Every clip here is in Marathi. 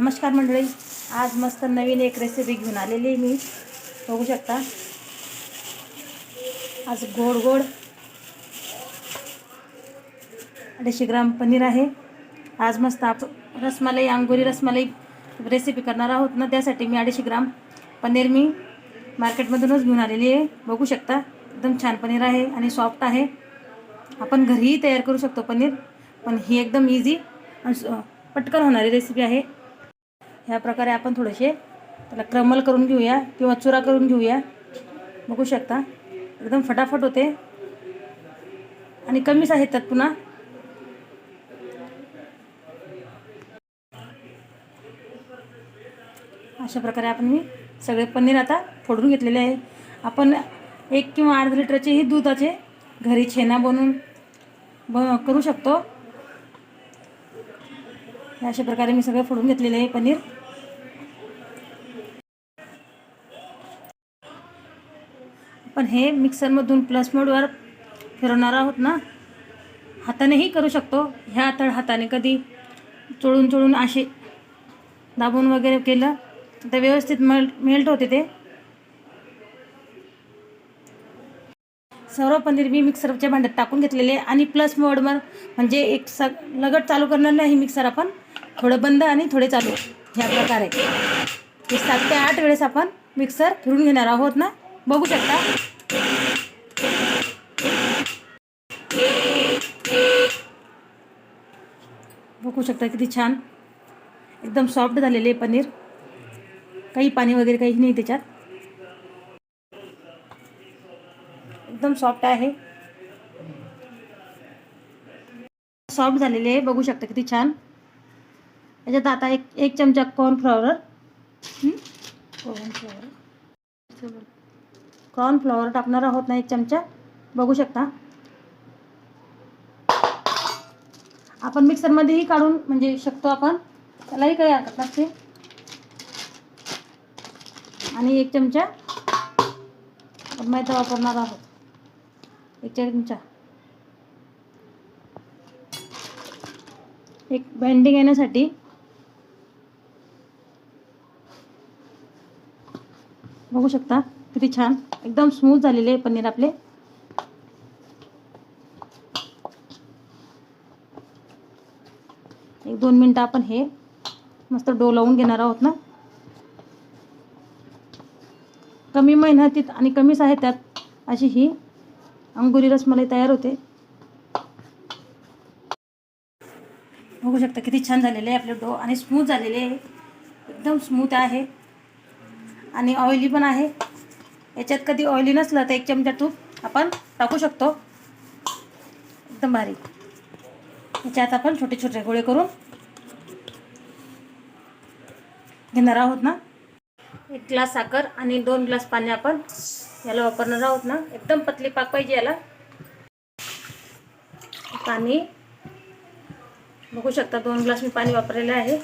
नमस्कार मंडळी. आज मस्त नवीन एक रेसिपी घेऊन आलेली आहे मी. बघू शकता. आज गोड गोड अडीचशे ग्राम पनीर आहे. आज मस्त आप रसमलाई अंगुरी रसमलाई रेसिपी करणार आहोत. ना त्यासाठी मी अडीचशे ग्राम पनीर मी मार्केटमधूनच घेऊन आलेली आहे. बघू शकता. एकदम छान पनीर आहे आणि सॉफ्ट आहे. आपण घरीही तयार करू शकतो पनीर. पण ही एकदम इझी आणि पटकन होणारी रेसिपी आहे. ह्या प्रकारे आपण थोडेसे त्याला क्रमल करून घेऊया किंवा चुरा करून घेऊया. बघू शकता. एकदम फटाफट होते. आणि कमीच आहेत त्यात पुन्हा. अशा प्रकारे आपण मी सगळे पनीर आता फोडून घेतलेले आहे. आपण एक किंवा अर्ध लिटरचेही दुधाचे घरी छेना बनवून ब करू शकतो. अशा प्रकारे मी सगळं फोडून घेतलेले आहे पनीर. पण हे मिक्सरमधून प्लस मोडवर फिरवणार आहोत ना? हातानेही करू शकतो. ह्या तळ हाताने कधी चोळून चोळून असे दाबून वगैरे केलं तर व्यवस्थित मेल्ट मेल्ट होते ते. सर्व पनीर मी मिक्सरच्या भांड्यात टाकून घेतलेले आहे. आणि प्लस मोडवर म्हणजे एक स लगट चालू करणार नाही मिक्सर आपण. थोडं बंद आणि थोडे चालू. ह्या प्रकारे. हे सात ते आठ वेळेस आपण मिक्सर फिरून घेणार आहोत ना? बघू शकता. बघू शकता किती छान. एकदम सॉफ्ट झालेले आहे पनीर. काही पाणी वगैरे काही नाही त्याच्यात. एकदम सॉफ्ट आहे. सॉफ्ट झालेले आहे बघू शकता किती छान. याच्यात आता एक एक चमचा कॉर्नफ्लॉवर कॉर्नफ्लॉवर कॉर्नफ्लॉवर टाकणार आहोत ना एक चमचा. बघू शकता. आपण मिक्सरमध्येही काढून म्हणजे शकतो आपण. त्यालाही काही हरकत लागते आणि एक चमचा मैदा वापरणार आहोत. एक चमचा. एक बाइंडिंग येण्यासाठी बघू शकता. किती छान. एकदम स्मूथ झालेले आहे पनीर आपले. एक दोन मिनटं आपण हे मस्त डो लावून घेणार आहोत ना. कमी मेहनतीत आणि कमी साहित्यात अशी ही अंगुरी रसमलाई तयार होते. बघू शकता किती छान झालेले आहे आपले डो आणि स्मूथ झालेले आहे. एकदम स्मूथ आहे. आणि ऑइली पण आहे. याच्यात कधी ऑइली नसलं तर एक चमचा तूप आपण टाकू शकतो. एकदम भारी. याच्यात आपण छोटे छोटे गोळे करून घेणार आहोत ना? एक ग्लास साखर आणि दोन ग्लास पाणी आपण याला वापरणार आहोत ना? एकदम पतली पाक पाहिजे याला. पाणी बघू शकता दोन ग्लास मी पाणी वापरलेलं आहे.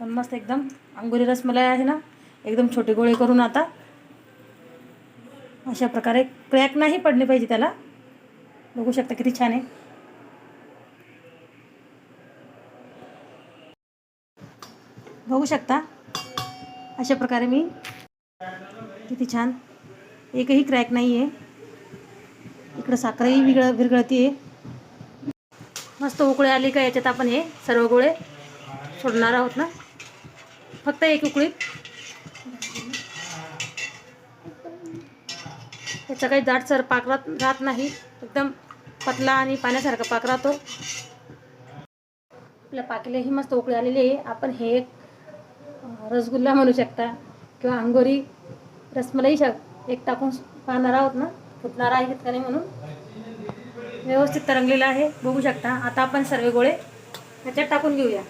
पण मस्त एकदम. अंगुरी रसमलाई आहे ना एकदम छोटे गोळे करून आता. अशा प्रकारे क्रॅक नाही पडले पाहिजे त्याला. बघू शकता किती छान आहे. बघू शकता. अशा प्रकारे मी किती छान. एकही क्रॅक नाही आहे. इकडं साखरही विगळ विरगळती आहे मस्त उकळे आली का याच्यात आपण हे सर्व गोळे सोडणार आहोत ना. फक्त एक उकळीत. त्याचा काही जाडसर पाक राहत राहत नाही. एकदम पतला आणि पाण्यासारखा पाक राहतो. आपल्या पाकीलाही मस्त उकळी आलेली आहे. आपण हे एक रसगुल्ला म्हणू शकता किंवा अंगोरी रसमलाई शक एक टाकून पाहणार आहोत ना? फुटणार आहे का नाही म्हणून? व्यवस्थित तरंगलेलं आहे. बघू शकता. आता आपण सर्व गोळे ह्याच्यात टाकून घेऊया.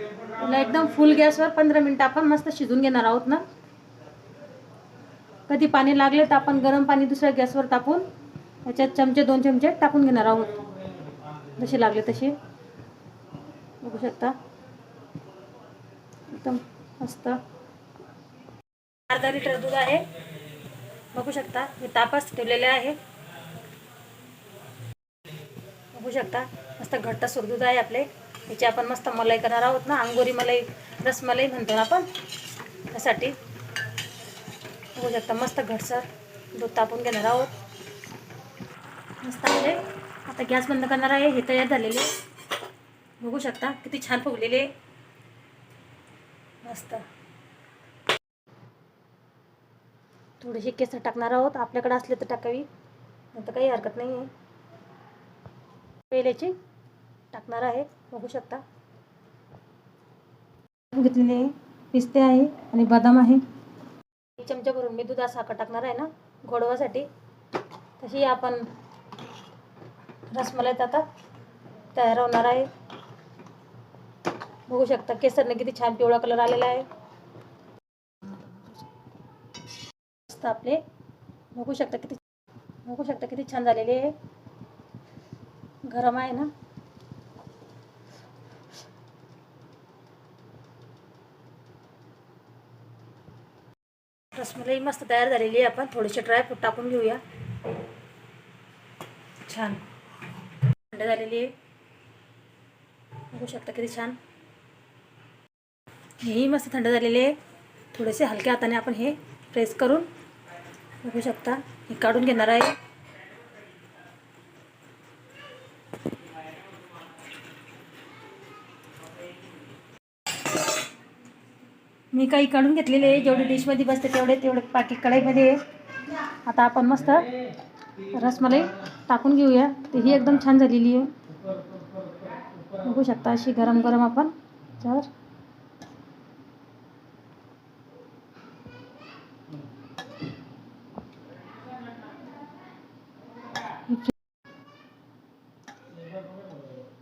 याला एकदम फुल गॅसवर पंधरा मिनटं आपण मस्त शिजून घेणार आहोत ना? कधी पाणी लागले तर आपण गरम पाणी दुसऱ्या गॅसवर तापून याच्यात चमचे दोन चमचे टाकून घेणार आहोत. जसे लागले तसे. बघू शकता. एकदम मस्त. अर्धा लिटर दूध आहे. बघू शकता. मी तापास ठेवलेले आहे. बघू शकता. मस्त घट्ट सुरदूध आहे आपले. याची आपण मस्त मलाई करणार आहोत ना. अंगोरी मलाई रसमलाई म्हणतो ना आपण. त्यासाठी बघू शकता मस्त घटसर दूध तापून घेणार आहोत. मस्त म्हणजे आता गॅस बंद करणार आहे. हे तयार झालेले. बघू शकता किती छान फुगलेले. मस्त. थोडेसे केसर टाकणार आहोत. आपल्याकडे असले तर टाकावी. नंतर तर काही हरकत नाही आहे पहिल्याची टाकणार आहे. बघू शकता. घेतलेले पिस्ते आहे आणि बदाम आहे. एक चमचा भरून मी दुधा साखर टाकणार आहे ना. गोडवासाठी तशी आपण रसमलाई आता तयार होणार आहे. बघू शकता केसरने किती छान पिवळा कलर आलेला आहे. मस्त आपले. बघू शकता किती बघू शकता किती छान झालेले आहे. गरम आहे ना. रसमलाई मस्त तयार झालेली आहे आपण. थोडेसे ड्रायफ्रूट टाकून घेऊया. छान. थंड झालेली आहे. बघू शकता किती छान. हेही मस्त थंड झालेले आहे. थोडेसे हलक्या हाताने आपण हे प्रेस करून बघू शकता. हे काढून घेणार आहे. मी काही काढून घेतलेले जेवढे डिशमध्ये बसते तेवढे तेवढे पाकी कढईमध्ये आता आपण मस्त रसमलाई टाकून घेऊया. तर ही एकदम छान झालेली आहे. बघू शकता अशी गरम गरम आपण तर.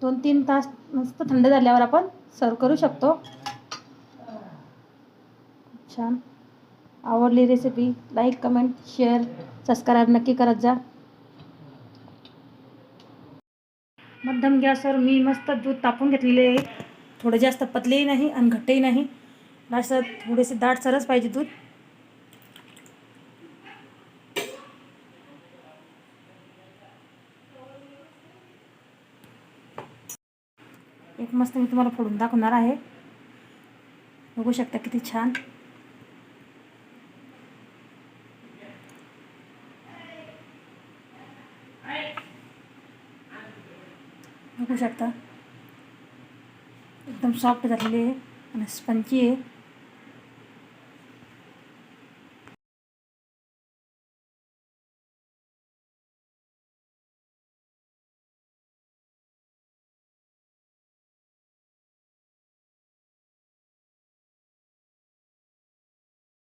दोन तीन तास मस्त थंड झाल्यावर आपण सर्व करू शकतो. छान. आवडली recipe like comment share subscribe नक्की करत जा. मध्यम गॅसवर मी मस्त दूध तापून घेतलेले आहे. थोडं जास्त पतलेही नाही आणि घट्टही नाही. असं थोडेसे दाट सरच पाहिजे दूध. एक मस्त मी तुम्हाला फोडून दाखवणार आहे. बघू शकता किती छान. बघू शकता. एकदम सॉफ्ट झालेली आहे आणि स्पंची आहे.